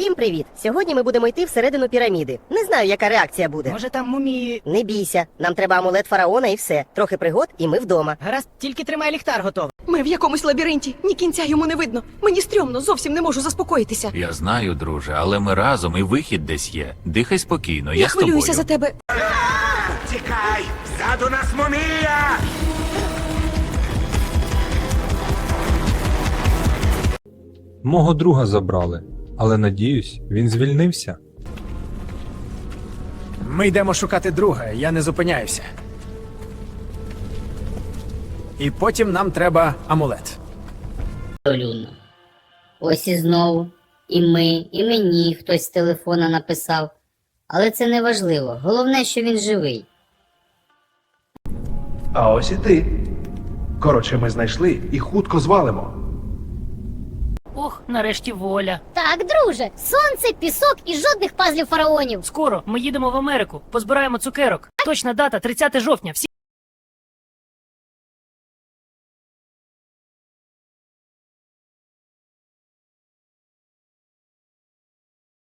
Всім привіт! Сьогодні ми будемо йти всередину піраміди. Не знаю, яка реакція буде. Може там мумії. Не бійся, нам треба амулет фараона і все. Трохи пригод, і ми вдома. Гаразд, тільки тримай ліхтар готовий. Ми в якомусь лабіринті, ні кінця йому не видно. Мені стрьомно, зовсім не можу заспокоїтися. Я знаю, друже, але ми разом і вихід десь є. Дихай спокійно, я, Я з тобою. хвилююся за тебе. Тікай! Ззаду нас мумія! Мого друга забрали, але надіюсь, він звільнився. Ми йдемо шукати друга, я не зупиняюся. І потім нам треба амулет. Люно. Ось і знову. І ми, і мені хтось з телефона написав. Але це не важливо. Головне, що він живий. А ось і ти. Коротше, ми знайшли і хутко звалимо. Ох, нарешті воля. Так, друже, сонце, пісок і жодних пазлів фараонів. Скоро ми їдемо в Америку, позбираємо цукерок. Точна дата 30 жовтня. Всі